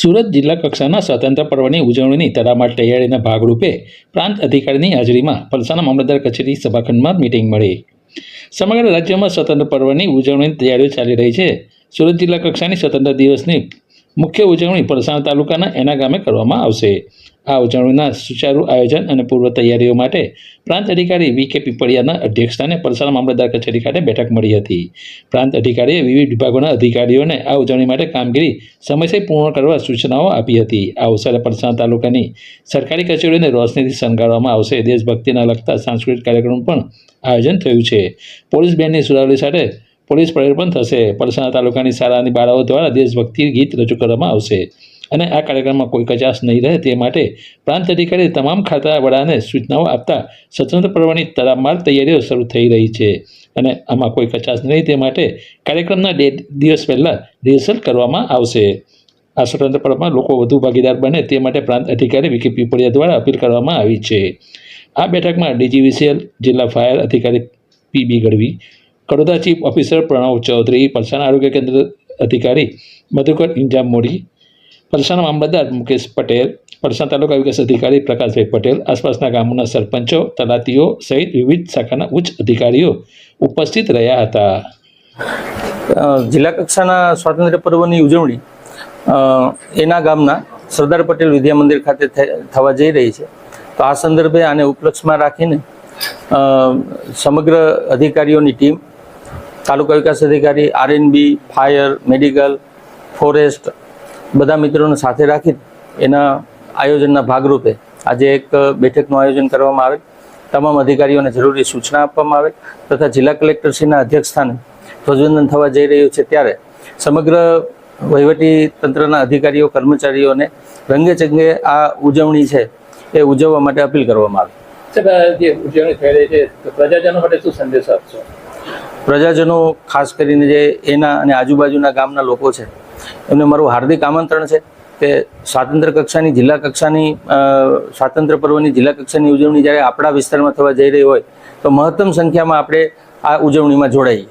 સુરત જિલ્લા કક્ષાના સ્વતંત્ર પર્વની ઉજવણીની તડામાર તૈયારીના ભાગરૂપે પ્રાંત અધિકારીની હાજરીમાં પલસાના મામલતદાર કચેરી સભાખંડમાં મિટિંગ મળી. સમગ્ર રાજ્યમાં સ્વતંત્ર પર્વની ઉજવણીની તૈયારીઓ ચાલી રહી છે. સુરત જિલ્લા કક્ષાની સ્વતંત્ર દિવસની મુખ્ય ઉજવણી પરસાણ તાલુકાના એના ગામે કરવામાં આવશે. આ ઉજવણીના સુચારુ આયોજન અને પૂર્વ તૈયારીઓ માટે પ્રાંત અધિકારી વી કે પીપળિયાના અધ્યક્ષસ્થાને પલસાણા મામલતદાર કચેરી ખાતે બેઠક મળી હતી. પ્રાંત અધિકારીએ વિવિધ વિભાગોના અધિકારીઓને આ ઉજવણી માટે કામગીરી સમયસર પૂર્ણ કરવા સૂચનાઓ આપી હતી. આ અવસરે પરસાણ તાલુકાની સરકારી કચેરીઓને રોશનીથી શણગારવામાં આવશે. દેશભક્તિના લગતા સાંસ્કૃતિક કાર્યક્રમ પણ આયોજન થયું છે. પોલીસ બેન્ડની સુરાવલી સાથે પોલીસ પરેડ પણ થશે. પલસાણા તાલુકાની શાળાની બાળાઓ દ્વારા દેશભક્તિ ગીત રજૂ કરવામાં આવશે. અને આ કાર્યક્રમમાં કોઈ કચાશ નહીં રહે તે માટે પ્રાંત અધિકારી તમામ ખાતા વડાને સૂચનાઓ આપતા સ્વતંત્ર પર્વની તડામાર તૈયારીઓ શરૂ થઈ રહી છે. અને આમાં કોઈ કચાશ નહીં તે માટે કાર્યક્રમના બે દિવસ પહેલાં રિહર્સલ કરવામાં આવશે. આ સ્વતંત્ર પર્વમાં લોકો વધુ ભાગીદાર બને તે માટે પ્રાંત અધિકારી વિકી પીપળિયા દ્વારા અપીલ કરવામાં આવી છે. આ બેઠકમાં ડીજીવીસીએલ જિલ્લા ફાયર અધિકારી PB Gadhvi Kadoda chief officer Pranav Chaudhari, Palsana આરોગ્ય કેન્દ્ર અધિકારી મધુકર મોડી, પલસાણા મામલતદાર મુકેશ પટેલ, પલસાણ તાલુકા વિકાસ અધિકારી પ્રકાશભાઈ પટેલ, આસપાસના ગામોના સરપંચો, તલાટીઓ સહિત વિવિધ શાખાના ઉચ્ચ અધિકારીઓ ઉપસ્થિત રહ્યા હતા. જિલ્લા કક્ષાના સ્વાતંત્ર્ય પર્વની ઉજવણી એના ગામના સરદાર પટેલ વિદ્યા મંદિર ખાતે થવા જઈ રહી છે. તો આ સંદર્ભે આને ઉપલક્ષમાં રાખીને સમગ્ર અધિકારીઓની ટીમ તાલુકા વિકાસ અધિકારી આરએનબી ફાયર, મેડિકલ, ફોરેસ્ટ બધા મિત્રોને સાથે રાખી એના આયોજનના ભાગરૂપે આજે એક બેઠકનું આયોજન કરવામાં આવે. તમામ અધિકારીઓને જરૂરી સૂચના આપવામાં આવે તથા જિલ્લા કલેક્ટરશ્રીના અધ્યક્ષસ્થાને ધ્વજવંદન થવા જઈ રહ્યું છે ત્યારે સમગ્ર વહીવટી તંત્રના અધિકારીઓ, કર્મચારીઓને રંગે ચંગે આ ઉજવણી છે એ ઉજવવા માટે અપીલ કરવામાં આવે. ઉજવણી થઈ રહી છે પ્રજાજનો માટે શું સંદેશો આપશો? પ્રજાજનો, ખાસ કરીને જે એના અને આજુબાજુના ગામના લોકો છે, એમને મારું હાર્દિક આમંત્રણ છે કે સ્વાતંત્ર્ય કક્ષાની, જિલ્લા કક્ષાની સ્વાતંત્ર્ય પર્વની જિલ્લા કક્ષાની ઉજવણી જ્યારે આપણા વિસ્તારમાં થવા જઈ રહી હોય, તો મહત્તમ સંખ્યામાં આપણે આ ઉજવણીમાં જોડાઈએ.